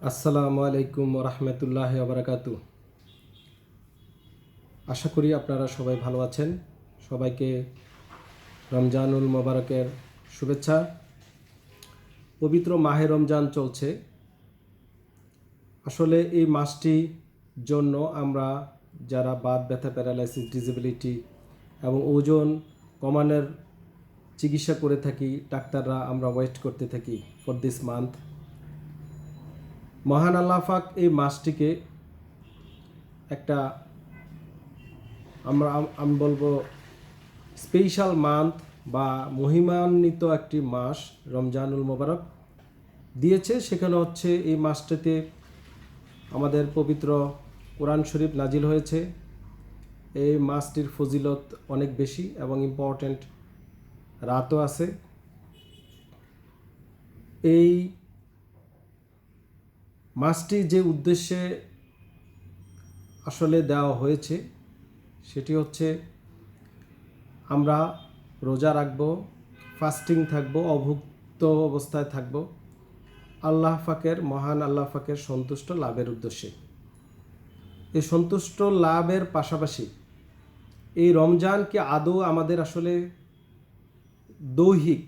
আসসালামু আলাইকুম রহমতুল্লাহ আবরাকাতু আশা করি আপনারা সবাই ভালো আছেন। সবাইকে রমজানুল মোবারকের শুভেচ্ছা। পবিত্র মাহে রমজান চলছে। আসলে এই মাসটি জন্য আমরা যারা বাত ব্যথা প্যারালাইসিস, ডিসেবিলিটি এবং ওজন কমানোর চিকিৎসা করে থাকি, ডাক্তাররা আমরা ওয়েট করতে থাকি ফর দিস মান্থ মহান আল্লাহাক এই মাসটিকে একটা আমরা, আমি বলব স্পেশাল মান্থ বা মহিমান্বিত একটি মাস রমজানুল মোবারক দিয়েছে। সেখানে হচ্ছে এই মাসটিতে আমাদের পবিত্র কোরআন শরীফ নাজিল হয়েছে। এই মাসটির ফজিলত অনেক বেশি এবং ইম্পর্ট্যান্ট রাতও আছে। এই মাসটি যে উদ্দেশ্যে আসলে দেওয়া হয়েছে, সেটি হচ্ছে আমরা রোজা রাখব ফাস্টিং থাকব, অভুক্ত অবস্থায় থাকব। আল্লাহ ফাকের মহান আল্লাহ ফাকের সন্তুষ্ট লাভের উদ্দেশ্যে। এই সন্তুষ্ট লাভের পাশাপাশি এই রমজানকে আদৌ আমাদের আসলে দৈহিক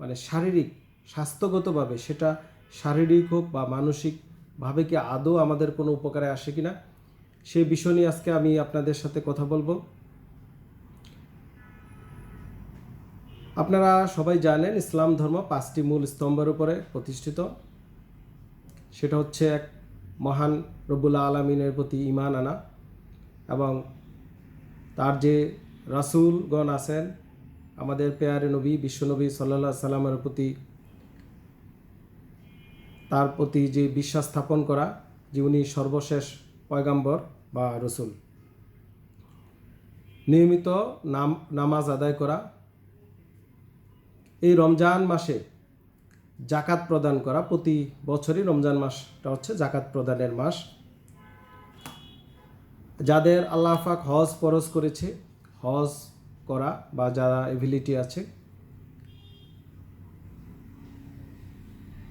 মানে শারীরিক, স্বাস্থ্যগতভাবে সেটা শারীরিক হোক বা মানসিকভাবে কি আদৌ আমাদের কোনো উপকারে আসে কি না সেই বিষয় নিয়ে আজকে আমি আপনাদের সাথে কথা বলব। আপনারা সবাই জানেন ইসলাম ধর্ম পাঁচটি মূল স্তম্ভের উপরে প্রতিষ্ঠিত। সেটা হচ্ছে এক মহান রব্বুল্লা আলমিনের প্রতি ইমান আনা এবং তার যে রাসুলগণ আছেন, আমাদের পেয়ারে নবী বিশ্বনবী সাল্লাহ সাল্লামের প্রতি তার প্রতি যে বিশ্বাস স্থাপন করা, যে উনি সর্বশেষ পয়গাম্বর বা রসুল। নিয়মিত নাম, নামাজ আদায় করা। এই রমজান মাসে জাকাত প্রদান করা। প্রতি বছরই রমজান মাসটা হচ্ছে জাকাত প্রদানের মাস। যাদের আল্লাহ পাক হজ পরশ করেছে, হজ করা বা যারা এবিলিটি আছে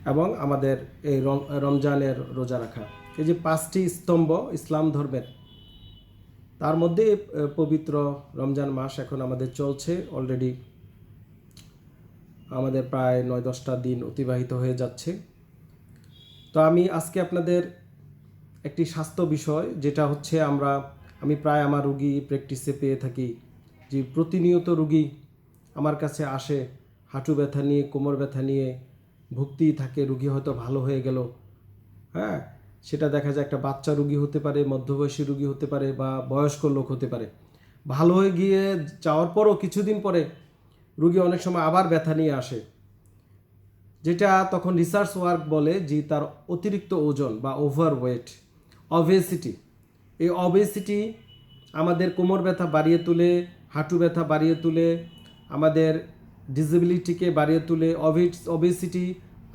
এবং আমাদের এই রম- রমজানের রোজা রাখা। এই যে পাঁচটি স্তম্ভ ইসলাম ধর্মের, তার মধ্যে পবিত্র রমজান মাস এখন আমাদের চলছে। অলরেডি আমাদের প্রায় নয় দশটা দিন অতিবাহিত হয়ে যাচ্ছে। তো আমি আজকে আপনাদের একটি স্বাস্থ্য বিষয়, যেটা হচ্ছে আমরা, আমি প্রায় আমার রুগী প্র্যাকটিসে পেয়ে থাকি। যে প্রতিনিয়ত রুগী আমার কাছে আসে, হাঁটু ব্যথা নিয়ে, কোমর ব্যথা নিয়ে ভুগতেই থাকে, রুগী হয়তো ভালো হয়ে গেল। হ্যাঁ? সেটা দেখা যায় একটা বাচ্চা রুগী হতে পারে, মধ্যবয়সী রুগী হতে পারে বা বয়স্ক লোক হতে পারে। ভালো হয়ে গিয়ে যাওয়ার পরও কিছুদিন পরে রুগী অনেক সময় আবার ব্যথা নিয়ে আসে। যেটা তখন রিসার্চ ওয়ার্ক বলে যে তার অতিরিক্ত ওজন বা ওভার ওয়েট অবেসিটি এই অবেসিটি আমাদের কোমর ব্যথা বাড়িয়ে তুলে, হাঁটু ব্যথা বাড়িয়ে তুলে, আমাদের ডিসেবিলিটিকে বাড়িয়ে তুলে অভিস অবেসিটি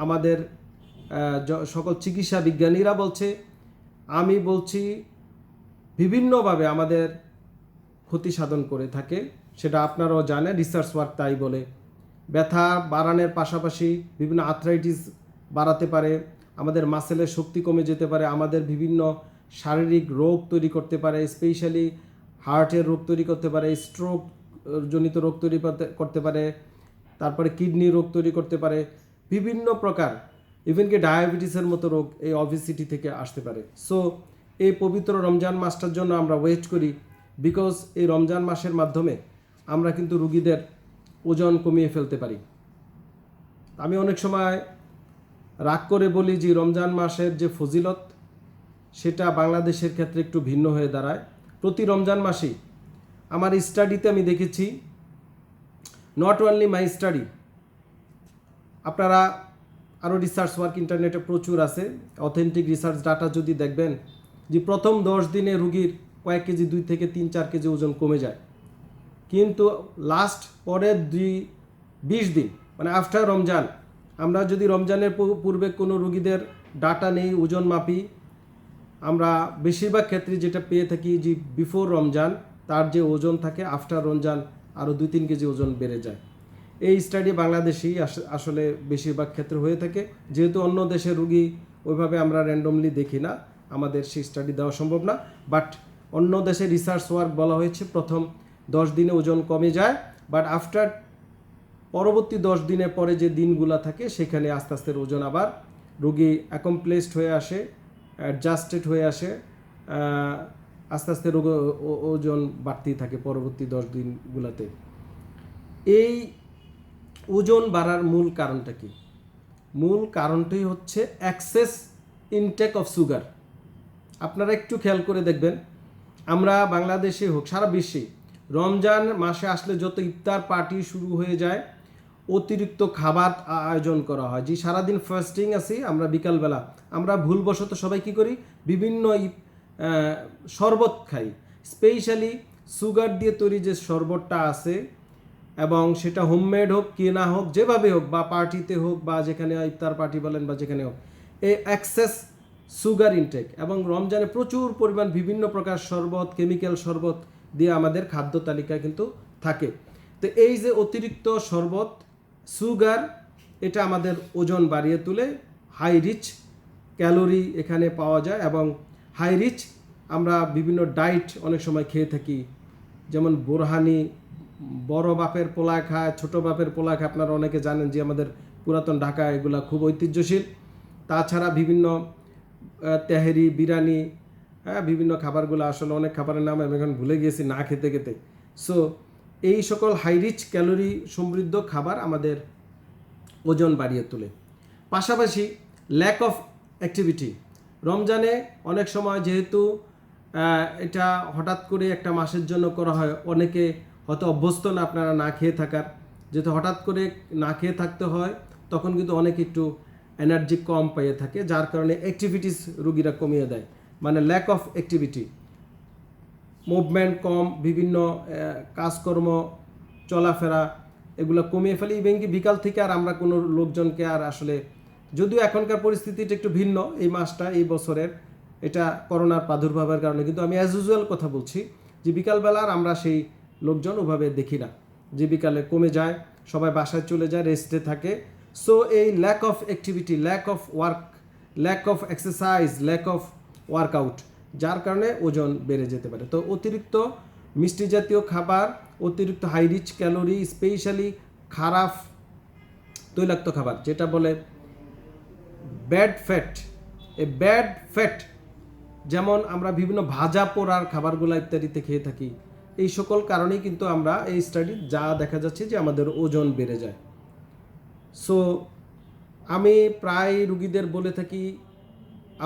আমাদের সকল চিকিৎসা বিজ্ঞানীরা বলছে। আমি বলছি, বিভিন্নভাবে আমাদের ক্ষতি সাধন করে থাকে, সেটা আপনারাও জানেন রিসার্চ ওয়ার্ক তাই বলে। ব্যথা বাড়ানোর পাশাপাশি বিভিন্ন আর্থ্রাইটিস বাড়াতে পারে, আমাদের মাসেলের শক্তি কমে যেতে পারে, আমাদের বিভিন্ন শারীরিক রোগ তৈরি করতে পারে স্পেশালি হার্টের রোগ তৈরি করতে পারে স্ট্রোক জনিত রোগ তৈরি করতে পারে। তারপরে কিডনি রোগ তৈরি করতে পারে, বিভিন্ন প্রকার ইভেন কি ডায়াবেটিসের মতো রোগ এই অবিসিটি থেকে আসতে পারে। সো এই পবিত্র রমজান মাসটার জন্য আমরা ওয়েট করি বিকজ এই রমজান মাসের মাধ্যমে আমরা কিন্তু রুগীদের ওজন কমিয়ে ফেলতে পারি। আমি অনেক সময় রাগ করে বলি যে, রমজান মাসের যে ফজিলত, সেটা বাংলাদেশের ক্ষেত্রে একটু ভিন্ন হয়ে দাঁড়ায়। প্রতি রমজান মাসেই আমার স্টাডিতে আমি দেখেছি নট অনলি মাই স্টাডি আপনারা আরও রিসার্চ ওয়ার্ক ইন্টারনেটে প্রচুর আছে। অথেন্টিক রিসার্চ ডাটা যদি দেখবেন, যে প্রথম দশ দিনে রুগীর কয়েক কেজি, দুই থেকে তিন, চার কেজি ওজন কমে যায়। কিন্তু লাস্ট পরের দুই, বিশ দিন মানে আফটার রমজান, আমরা যদি রমজানের পূর্বে কোনো রুগীদের ডাটা নেই, ওজন মাপি, আমরা বেশিরভাগ ক্ষেত্রে যেটা পেয়ে থাকি যে বিফোর রমজান, তার যে ওজন থাকে আফটার রমজান আরও দুই তিন কেজি ওজন বেড়ে যায়। এই স্টাডি বাংলাদেশেই আস- আসলে বেশিরভাগ ক্ষেত্রে হয়ে থাকে। যেহেতু অন্য দেশের রুগী ওইভাবে আমরা র্যান্ডমলি দেখি না, আমাদের সেই স্টাডি দেওয়া সম্ভব না। বাট অন্য দেশে রিসার্চ ওয়ার্ক বলা হয়েছে, প্রথম দশ দিনে ওজন কমে যায়। বাট আফটার পরবর্তী দশ দিনের পরে যে দিনগুলো থাকে, সেখানে আস্তে আস্তে ওজন আবার রুগী অ্যাকমপ্লেসড হয়ে আসে অ্যাডজাস্টেড হয়ে আসে আস্তে আস্তে রোগ ওজন বাড়তেই থাকে পরবর্তী দশ দিনগুলোতে। এই ওজন বাড়ার মূল কারণটা কি? মূল কারণটাই হচ্ছে অ্যাক্সেস ইনটেক অফ সুগার আপনারা একটু খেয়াল করে দেখবেন, আমরা বাংলাদেশে হোক, সারা বিশ্বে রমজান মাসে আসলে যত ইফতার পার্টি শুরু হয়ে যায়, অতিরিক্ত খাবার আয়োজন করা হয়। যে সারাদিন ফাস্টিং আছি, আমরা বিকালবেলা, আমরা ভুলবশত সবাই কি করি? বিভিন্ন শরবত খাই। স্পেশালি সুগার দিয়ে তৈরি যে শরবতটা আছে এবং সেটা হোমমেড হোক, কেনা হোক, যেভাবে হোক, বা পার্টিতে হোক, বা যেখানে ইফতার পার্টি বলেন বা যেখানে হোক এই অ্যাক্সেস সুগার ইনটেক এবং রমজানে প্রচুর পরিমাণ বিভিন্ন প্রকার শরবত কেমিক্যাল শরবত দিয়ে আমাদের খাদ্য তালিকায় কিন্তু থাকে। তো এই যে অতিরিক্ত শরবত সুগার এটা আমাদের ওজন বাড়িয়ে তোলে হাই রিচ ক্যালোরি এখানে পাওয়া যায় এবং হাই রিচ, আমরা বিভিন্ন ডায়েট অনেক সময় খেয়ে থাকি। যেমন বোরহানি, বড় বাপের পোলা খায়, ছোট বাপের পোলা খায়, আপনারা অনেকে জানেন যে আমাদের পুরাতন ঢাকা এগুলা খুব ঐতিহ্যশীল। তাছাড়া বিভিন্ন তেহারি, বিরিয়ানি হ্যাঁ বিভিন্ন খাবারগুলো আসলে অনেক খাবারের নাম আমি এখন ভুলে গিয়েছি না খেতে খেতে। সো এই সকল হাই রিচ, ক্যালোরি সমৃদ্ধ খাবার আমাদের ওজন বাড়িয়ে তোলে। পাশাপাশি ল্যাক অফ অ্যাক্টিভিটি রমজানে অনেক সময় যেহেতু এটা হঠাৎ করে একটা মাসের জন্য করা হয়, অনেকে হয়তো অভ্যস্ত না আপনারা না খেয়ে থাকার। যেহেতু হঠাৎ করে না খেয়ে থাকতে হয়, তখন কিন্তু অনেক একটু এনার্জি কম পেয়ে থাকে, যার কারণে অ্যাক্টিভিটিস রুগীরা কমিয়ে দেয়। মানে ল্যাক অফ অ্যাক্টিভিটি মুভমেন্ট কম, বিভিন্ন কাজকর্ম, চলাফেরা, এগুলো কমিয়ে ফেলে। ইভেন কি বিকাল থেকে আর আমরা কোনো লোকজনকে আর আসলে যদিও এখনকার পরিস্থিতিটা একটু ভিন্ন, এই মাসটা, এই বছরের, এটা করোনার প্রাদুর্ভাবের কারণে। কিন্তু আমি অ্যাজ ইউজুয়াল কথা বলছি যে বিকালবেলার আমরা সেই লোকজন ওভাবে দেখি না। যে বিকালে কমে যায়, সবাই বাসায় চলে যায় রেস্টে থাকে। সো এই lack of activity lack of work lack of exercise lack of workout যার কারণে ওজন বেড়ে যেতে পারে। তো অতিরিক্ত মিষ্টি জাতীয় খাবার, অতিরিক্ত হাই রিচ ক্যালোরি স্পেশালি খারাপ তৈলাক্ত খাবার, যেটা বলে ব্যাড ফ্যাট। এ ব্যাড ফ্যাট যেমন আমরা বিভিন্ন ভাজা পোড়ার খাবারগুলো ইত্যাদিতে খেয়ে থাকি, এই সকল কারণেই কিন্তু আমরা এই স্টাডি যা দেখা যাচ্ছে যে আমাদের ওজন বেড়ে যায়। সো আমি প্রায় রুগীদের বলে থাকি,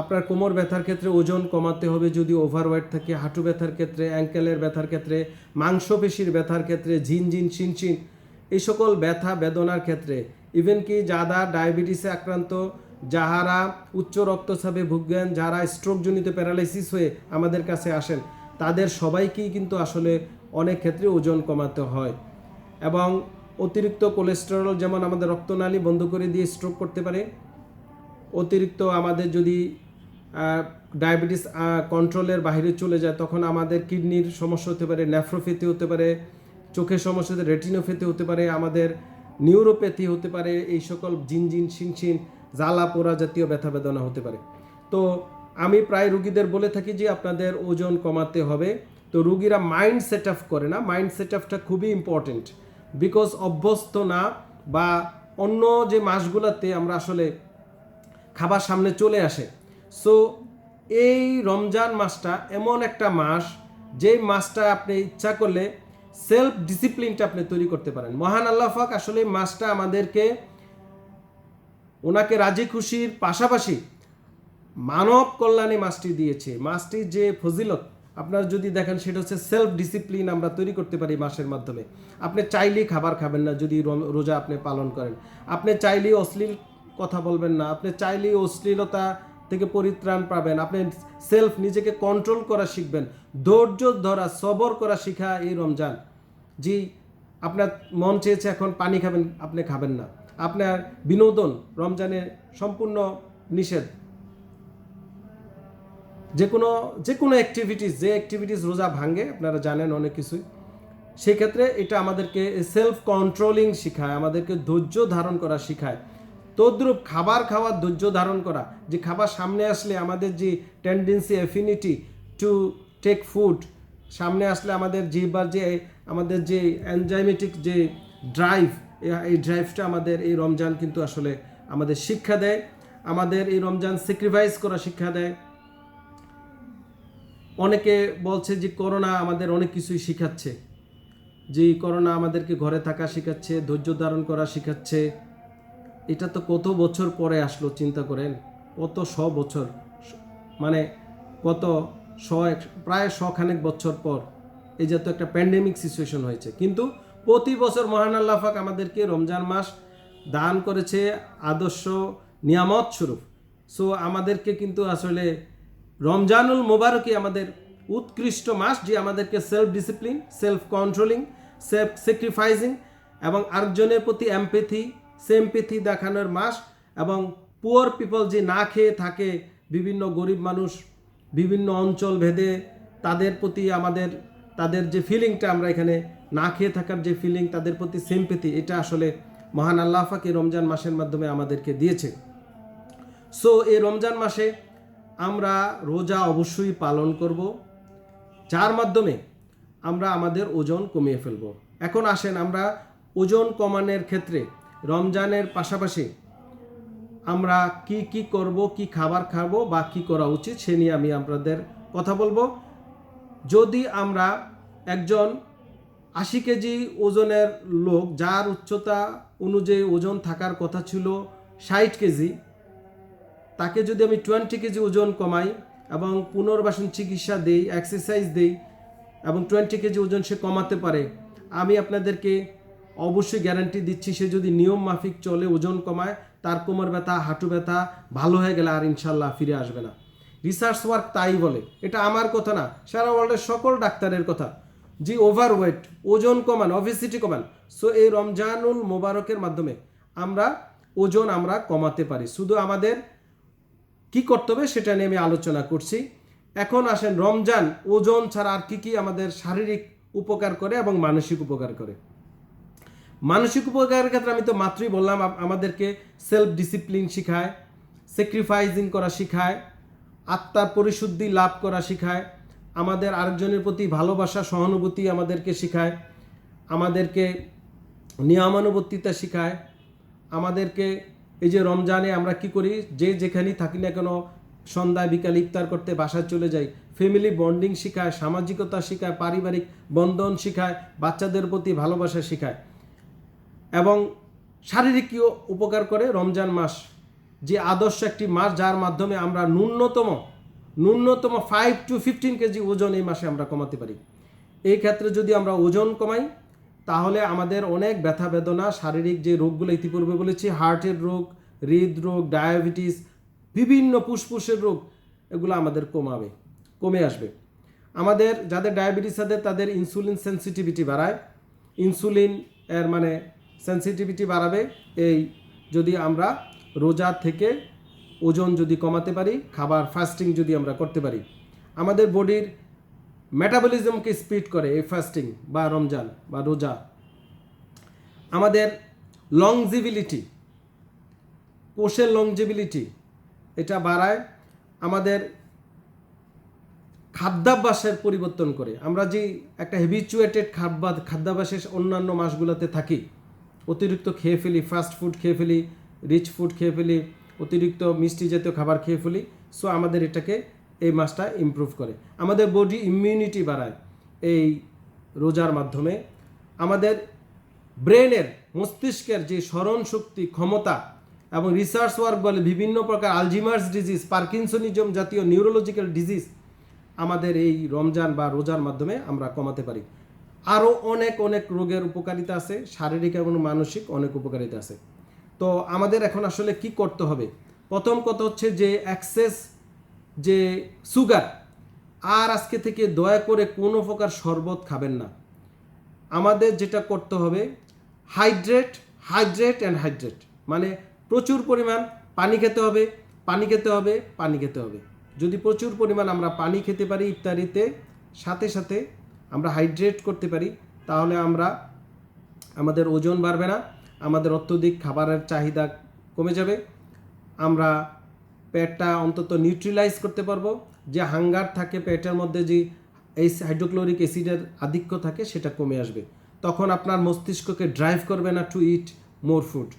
আপনার কোমর ব্যথার ক্ষেত্রে ওজন কমাতে হবে যদি ওভারওয়েট থাকে, হাঁটু ব্যথার ক্ষেত্রে অ্যাঙ্কেলের ব্যথার ক্ষেত্রে, মাংসপেশির ব্যথার ক্ষেত্রে, ঝিনঝিন, শিনশিন, এই সকল ব্যথা, বেদনার ক্ষেত্রে ইভেন কি যারা ডায়াবেটিসে আক্রান্ত যাহারা উচ্চ রক্তচাপে ভুগেন, যারা স্ট্রোকজনিত প্যারালাইসিস হয়ে আমাদের কাছে আসেন, তাদের সবাইকেই কিন্তু আসলে অনেক ক্ষেত্রে ওজন কমাতে হয়। এবং অতিরিক্ত কোলেস্টেরল যেমন আমাদের রক্তনালী বন্ধ করে দিয়ে স্ট্রোক করতে পারে, অতিরিক্ত আমাদের যদি ডায়াবেটিস কন্ট্রোলের বাইরে চলে যায়, তখন আমাদের কিডনির সমস্যা হতে পারে নেফ্রোপ্যাথি হতে পারে, চোখের সমস্যা হতে রেটিনোপ্যাথি হতে পারে, আমাদের নিউরোপ্যাথি হতে পারে, এই সকল জিনজিন, শিনশিন জ্বালা পোড়া জাতীয় ব্যথা বেদনা হতে পারে। তো আমি প্রায় রুগীদের বলে থাকি যে আপনাদের ওজন কমাতে হবে। তো রুগীরা মাইন্ড সেট আপ করে না। মাইন্ড সেট আপটা খুবই ইম্পর্টেন্ট বিকজ অভ্যস্ত না বা অন্য যে মাসগুলোতে আমরা আসলে খাবার সামনে চলে আসে। সো এই রমজান মাসটা এমন একটা মাস, যেই মাসটা আপনি ইচ্ছা করলে সেলফ ডিসিপ্লিনটা আপনি তৈরি করতে পারেন। মহান আল্লাহ পাক আসলে মাসটা আমাদেরকে ওনাকে রাজি খুশির পাশাপাশি মানব কল্যাণে মাসটি দিয়েছে। মাসটির যে ফজিলত, আপনারা যদি দেখেন সেটা হচ্ছে সেলফ ডিসিপ্লিন আমরা তৈরি করতে পারি মাসের মাধ্যমে। আপনি চাইলেই খাবার খাবেন না যদি রোজা আপনি পালন করেন। আপনি চাইলেই অশ্লীল কথা বলবেন না, আপনি চাইলেই অশ্লীলতা থেকে পরিত্রাণ পাবেন, আপনি সেলফ নিজেকে কন্ট্রোল করা শিখবেন, ধৈর্য ধরা, সবর করা শিখা এই রমজান। জি, আপনার মন চেয়েছে এখন পানি খাবেন, আপনি খাবেন না। আপনার বিনোদন রমজানে সম্পূর্ণ নিষেধ। যে কোনো যে কোনো অ্যাক্টিভিটিস যে অ্যাক্টিভিটিস রোজা ভাঙে, আপনারা জানেন অনেক কিছুই। সেক্ষেত্রে এটা আমাদেরকে সেলফ কন্ট্রোলিং শেখায়, আমাদেরকে ধৈর্য ধারণ করা শেখায়। তদ্রূপ খাবার খাওয়ার ধৈর্য ধারণ করা, যে খাবার সামনে আসলে আমাদের যে tendency affinity to take food সামনে আসলে আমাদের জিহ্বার যে, আমাদের যে এনজাইমেটিক যে ড্রাইভ এই ড্রাইভটা আমাদের, এই রমজান কিন্তু আসলে আমাদের শিক্ষা দেয়। আমাদের এই রমজান স্যাক্রিফাইস করা শিক্ষা দেয়। অনেকে বলছে যে, করোনা আমাদের অনেক কিছুই শিখাচ্ছে। যে করোনা আমাদেরকে ঘরে থাকা শেখাচ্ছে, ধৈর্য ধারণ করা শেখাচ্ছে। এটা তো কত বছর পরে আসলো, চিন্তা করেন? কত শ বছর? মানে কত শ প্রায় শখানেক বছর পর এই যে তো একটা প্যান্ডেমিক সিচুয়েশন হয়েছে। কিন্তু প্রতি বছর মহান আল্লাহ আমাদেরকে রমজান মাস দান করেছে আদর্শ নিয়ামত স্বরূপ। সো আমাদেরকে কিন্তু আসলে রমজানুল মোবারকই আমাদের উৎকৃষ্ট মাস যে আমাদেরকে self discipline self controlling self sacrificing এবং আরেকজনের প্রতি এমপেথি সেমপেথি দেখানোর মাস এবং পুয়ার পিপল যে না খেয়ে থাকে বিভিন্ন গরিব মানুষ, বিভিন্ন অঞ্চল ভেদে তাদের প্রতি আমাদের, তাদের যে ফিলিংটা আমরা এখানে না খেয়ে থাকার যে ফিলিং তাদের প্রতি সিম্পেথি এটা আসলে মহান আল্লাহ পাক এই রমজান মাসের মাধ্যমে আমাদেরকে দিয়েছে। সো এই রমজান মাসে আমরা রোজা অবশ্যই পালন করব, যার মাধ্যমে আমরা আমাদের ওজন কমিয়ে ফেলব। এখন আসেন আমরা ওজন কমানোর ক্ষেত্রে রমজানের পাশাপাশি আমরা কি কি করব, কি খাবার খাব বা কি করা উচিত, সে নিয়ে আমি আপনাদের কথা বলব। যদি আমরা একজন আশি কেজি ওজনের লোক, যার উচ্চতা অনুযায়ী ওজন থাকার কথা ছিল ষাট কেজি, তাকে যদি আমি টোয়েন্টি কেজি ওজন কমাই এবং পুনর্বাসন চিকিৎসা দেই, এক্সারসাইজ দেই এবং টোয়েন্টি কেজি ওজন সে কমাতে পারে, আমি আপনাদেরকে অবশ্যই গ্যারান্টি দিচ্ছি, সে যদি নিয়ম মাফিক চলে, ওজন কমায়, তার কোমর ব্যথা, হাঁটু ব্যথা ভালো হয়ে গেলে আর ইনশাল্লাহ ফিরে আসবে না। রিসার্চ ওয়ার্ক তাই বলে, এটা আমার কথা না, সারা ওয়ার্ল্ডের সকল ডাক্তারের কথা। যে ওভারওয়েট ওজন কমান অভিসিটি কমান। সো এই রমজানুল মোবারকের মাধ্যমে আমরা ওজন আমরা কমাতে পারি। শুধু আমাদের কি করতে হবে সেটা নিয়ে আমি আলোচনা করছি। এখন আসেন, রমজান ওজন ছাড়া আর কি কি আমাদের শারীরিক উপকার করে এবং মানসিক উপকার করে? মানসিক উপকারের ক্ষেত্রে আমি তো মাত্রই বললাম আমাদেরকে সেলফ ডিসিপ্লিন শেখায় স্যাক্রিফাইজিং করা শেখায়, আত্মার পরিশুদ্ধি লাভ করা শেখায় আমাদের আরেকজনের প্রতি ভালোবাসা, সহানুভূতি আমাদেরকে শেখায়, আমাদেরকে নিয়মানুবর্তিতা শেখায়, আমাদেরকে এই যে রমজানে আমরা কি করি, যে যেখানেই থাকি না কেন, সন্ধ্যায়, বিকাল ইফতার করতে বাসায় চলে যাই। ফ্যামিলি বন্ডিং শেখায়, সামাজিকতা শেখায়, পারিবারিক বন্ধন শেখায়, বাচ্চাদের প্রতি ভালোবাসা শেখায় এবং শারীরিকীয় উপকার করে রমজান মাস। যে আদর্শ একটি মাস, যার মাধ্যমে আমরা ন্যূনতম ন্যূনতম ফাইভ টু ফিফটিন কেজি ওজন এই মাসে আমরা কমাতে পারি। এই ক্ষেত্রে যদি আমরা ওজন কমাই, তাহলে আমাদের অনেক ব্যথা বেদনা, শারীরিক যে রোগগুলো ইতিপূর্বে বলেছি হার্টের রোগ, হৃদরোগ ডায়াবেটিস বিভিন্ন ফুসফুসের রোগ, এগুলো আমাদের কমাবে, কমে আসবে। আমাদের যাদের ডায়াবেটিস আছে, তাদের ইনসুলিন সেন্সিটিভিটি বাড়ায়। ইনসুলিন এর মানে সেন্সিটিভিটি বাড়াবে। এই যদি আমরা রোজা থেকে ওজন যদি কমাতে পারি, খাবার ফাস্টিং যদি আমরা করতে পারি। আমাদের বডির মেটাবলিজমকে স্পিড করে এই ফাস্টিং বা রমজান বা রোজা। আমাদের লংজিবিলিটি কোষের লংজিবিলিটি এটা বাড়ায়, আমাদের খাদ্যাভ্যাসের পরিবর্তন করে। আমরা যে একটা হেবিচুয়েটেড খাদ্যা খাদ্যাভ্যাসের অন্যান্য মাসগুলোতে থাকি, অতিরিক্ত খেয়ে ফেলি ফাস্ট ফুড খেয়ে ফেলি রিচ ফুড খেয়ে ফেলি অতিরিক্ত মিষ্টি জাতীয় খাবার খেয়ে ফেলি। সো আমাদের এটাকে এই মাসটা ইমপ্রুভ করে। আমাদের বডি ইমিউনিটি বাড়ায় এই রোজার মাধ্যমে। আমাদের ব্রেনের মস্তিষ্কের যে স্মরণ শক্তি, ক্ষমতা এবং রিসার্চ ওয়ার্ক বলে বিভিন্ন প্রকার আলজিমার্স ডিজিজ পার্কিনসনিজম জাতীয় নিউরোলজিক্যাল ডিজিজ আমাদের এই রমজান বা রোজার মাধ্যমে আমরা কমাতে পারি। আরও অনেক অনেক রোগের উপকারিতা আছে, শারীরিক এবং মানসিক অনেক উপকারিতা আছে। তো আমাদের এখন আসলে কি করতে হবে? প্রথম কথা হচ্ছে যে অ্যাক্সেস যে সুগার আর আজকে থেকে দয়া করে কোনো প্রকার শরবত খাবেন না। আমাদের যেটা করতে হবে হাইড্রেট হাইড্রেট অ্যান্ড হাইড্রেট মানে প্রচুর পরিমাণ পানি খেতে হবে, পানি খেতে হবে, পানি খেতে হবে। যদি প্রচুর পরিমাণ আমরা পানি খেতে পারি ইফতারিতে, সাথে সাথে আমরা হাইড্রেট করতে পারি, তাহলে আমরা, আমাদের ওজন বাড়বে না। আমাদের অত্যধিক খাবারের চাহিদা কমে যাবে। আমরা পেটটা অন্তত নিউট্রিলাইজ করতে পারব। যে হাঙ্গার থাকে পেটের মধ্যে যে এই হাইড্রোক্লোরিক অ্যাসিডের আধিক্য থাকে সেটা কমে আসবে। তখন আপনার মস্তিষ্ককে ড্রাইভ করবে না টু ইট মোর ফুড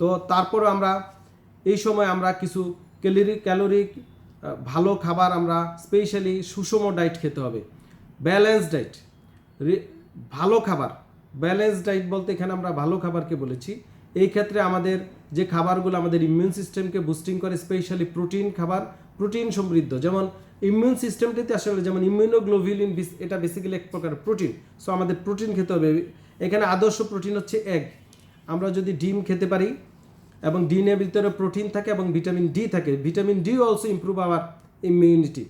তো তারপরও আমরা এই সময় আমরা কিছু ক্যালোরি ক্যালোরিক ভালো খাবার আমরা স্পেশালি সুষম ডায়েট খেতে হবে। ব্যালেন্স ডায়েট ভালো খাবার। ব্যালেন্স ডায়েট বলতে এখানে আমরা ভালো খাবারকে বলেছি। এই ক্ষেত্রে আমাদের যে খাবারগুলো আমাদের ইমিউন সিস্টেমকে বুস্টিং করে স্পেশালি প্রোটিন খাবার প্রোটিন সমৃদ্ধ। যেমন ইমিউন সিস্টেমটিতে আসলে যেমন ইমিউনোগ্লোভিলিন এটা বেসিক্যালি এক প্রকার প্রোটিন সো আমাদের প্রোটিন খেতে হবে। এখানে আদর্শ প্রোটিন হচ্ছে এগ আমরা যদি ডিম খেতে পারি এবং ডিমের ভিতরে প্রোটিন থাকে এবং ভিটামিন ডি থাকে vitamin D also improve our immunity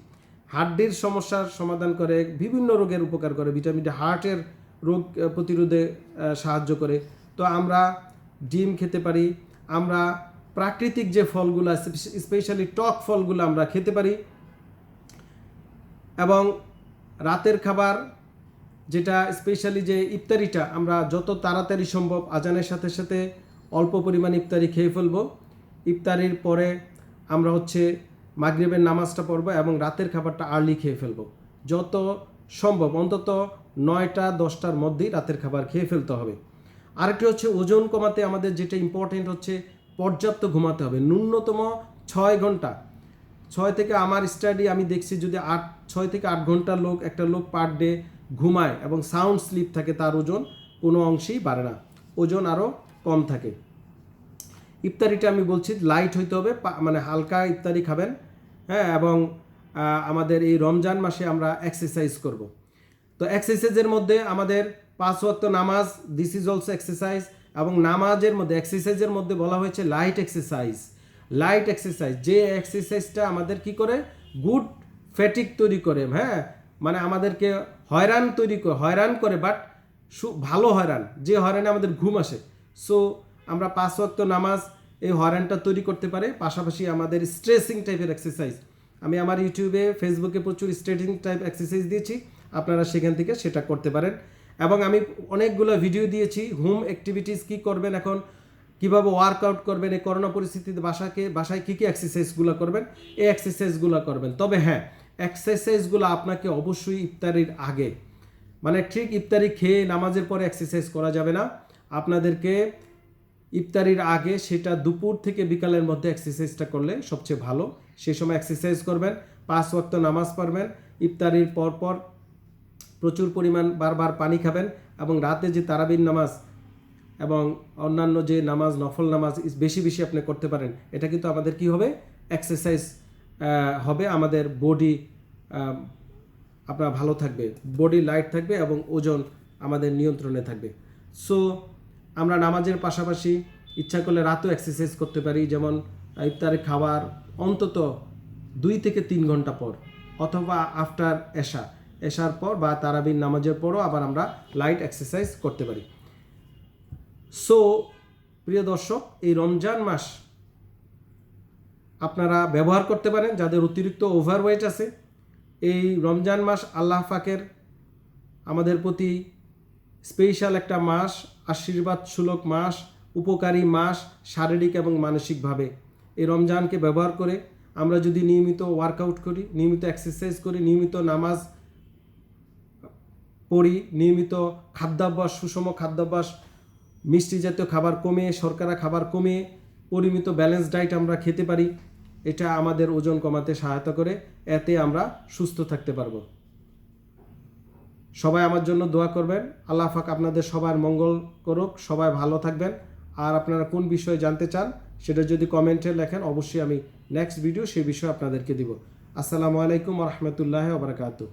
হার্টের সমস্যার সমাধান করে, বিভিন্ন রোগের উপকার করে। ভিটামিন ডি হার্টের রোগ প্রতিরোধে সাহায্য করে। তো আমরা ডিম খেতে পারি, আমরা প্রাকৃতিক যে ফলগুলো স্পেশালি টক ফলগুলো আমরা খেতে পারি। এবং রাতের খাবার যেটা স্পেশালি যে ইফতারিটা, আমরা যত তাড়াতাড়ি সম্ভব আজানের সাথে সাথে অল্প পরিমাণ ইফতারি খেয়ে ফেলব। ইফতারির পরে আমরা হচ্ছে মাগরিবের নামাজটা পড়ব এবং রাতের খাবারটা আর্লি খেয়ে ফেলব। যত সম্ভব, অন্তত নয়টা, দশটার মধ্যেই রাতের খাবার খেয়ে ফেলতে হবে। আরেকটি হচ্ছে, ওজন কমাতে আমাদের যেটা ইম্পর্টেন্ট হচ্ছে, পর্যাপ্ত ঘুমাতে হবে। ন্যূনতম ছয় ঘণ্টা। ছয় থেকে আমার স্টাডি আমি দেখছি যদি আট, ছয় থেকে আট ঘণ্টা লোক, একটা লোক পার ডে ঘুমায় এবং সাউন্ড স্লিপ থাকে, তার ওজন কোনো অংশেই বাড়ে না। ওজন আরও কম থাকে। ইফতারিটা আমি বলছি লাইট হইতে হবে মানে হালকা ইফতারি খাবেন হ্যাঁ এবং আমাদের এই রমজান মাসে আমরা এক্সারসাইজ করব। তো এক্সারসাইজের মধ্যে আমাদের পাঁচ ওয়াক্ত নামাজ দিস ইজ অলসো এক্সারসাইজ এবং নামাজের মধ্যে, এক্সারসাইজের মধ্যে বলা হয়েছে লাইট এক্সারসাইজ লাইট এক্সারসাইজ যে এক্সারসাইজটা আমাদের কি করে? গুড ফ্যাটিক তৈরি করে হ্যাঁ? মানে আমাদেরকে হয়রান তৈরি করে হয়রান করে বাট সু ভালো হয়রান, যে হয়রানে আমাদের ঘুম আসে। সো আমরা পাঁচ ওয়াক্ত নামাজ এই হয়রানটা তৈরি করতে পারে, পাশাপাশি আমাদের স্ট্রেসিং টাইপের এক্সারসাইজ আমি আমার ইউটিউবে ফেসবুকে প্রচুর স্ট্রেটিং টাইপ এক্সারসাইজ দিয়েছি। আপনারা সেখান থেকে সেটা করতে পারেন। এবং আমি অনেকগুলো ভিডিও দিয়েছি, হোম অ্যাক্টিভিটিস কি করবেন এখন, কীভাবে ওয়ার্কআউট করবেন, এই করোনা পরিস্থিতিতে বাসাকে, বাসায় কী কী এক্সারসাইজগুলো করবেন, এই এক্সারসাইজগুলো করবেন। তবে হ্যাঁ এক্সারসাইজগুলো আপনাকে অবশ্যই ইফতারির আগে মানে ঠিক ইফতারি খেয়ে নামাজের পরে এক্সারসাইজ করা যাবে না। আপনাদেরকে ইফতারির আগে সেটা দুপুর থেকে বিকালের মধ্যে এক্সারসাইজটা করলে সবচেয়ে ভালো। সেই সময় এক্সারসাইজ করবেন, পাঁচ ওয়াক্ত নামাজ পড়বেন, ইফতারির পর পর প্রচুর পরিমাণ বারবার পানি খাবেন এবং রাতে যে তারাবির নামাজ এবং অন্যান্য যে নামাজ, নফল নামাজ বেশি বেশি আপনি করতে পারেন, এটা কিন্তু আমাদের কি হবে? এক্সারসাইজ হবে আমাদের বডি আপনার ভালো থাকবে বডি লাইট থাকবে এবং ওজন আমাদের নিয়ন্ত্রণে থাকবে। সো আমরা নামাজের পাশাপাশি ইচ্ছা করলে রাতেও এক্সারসাইজ করতে পারি, যেমন ইফতারের খাবার অন্তত দুই থেকে তিন ঘণ্টা পর অথবা আফটার এশা। এশার পর বা তারাবির নামাজের পরও আবার আমরা লাইট এক্সারসাইজ করতে পারি। সো প্রিয় দর্শক, এই রমজান মাস আপনারা ব্যবহার করতে পারেন, যাদের অতিরিক্ত ওভারওয়েট আছে। এই রমজান মাস আল্লাহ পাকের আমাদের প্রতি স্পেশাল একটা মাস আশীর্বাদ সুলক মাস, উপকারী মাস শারীরিক এবং মানসিকভাবে। এই রমজানকে ব্যবহার করে আমরা যদি নিয়মিত ওয়ার্কআউট করি, নিয়মিত এক্সারসাইজ করি, নিয়মিত নামাজ পড়ি নিয়মিত খাদ্যাভ্যাস, সুষম খাদ্যাভ্যাস, মিষ্টি জাতীয় খাবার কমিয়ে শর্করা খাবার কমিয়ে পরিমিত ব্যালেন্স ডায়েট আমরা খেতে পারি। এটা আমাদের ওজন কমাতে সহায়তা করে, এতে আমরা সুস্থ থাকতে পারব। সবাই আমার জন্য দোয়া করবেন। আল্লাহ পাক আপনাদের সবার মঙ্গল করুক, সবাই ভালো থাকবেন। আর আপনারা কোন বিষয়ে জানতে চান, সেটা যদি কমেন্টে লেখেন, অবশ্যই আমি নেক্সট ভিডিও সেই বিষয়ে আপনাদেরকে দিব। আসসালামু আলাইকুম রহমতুল্লাহ বারকাতু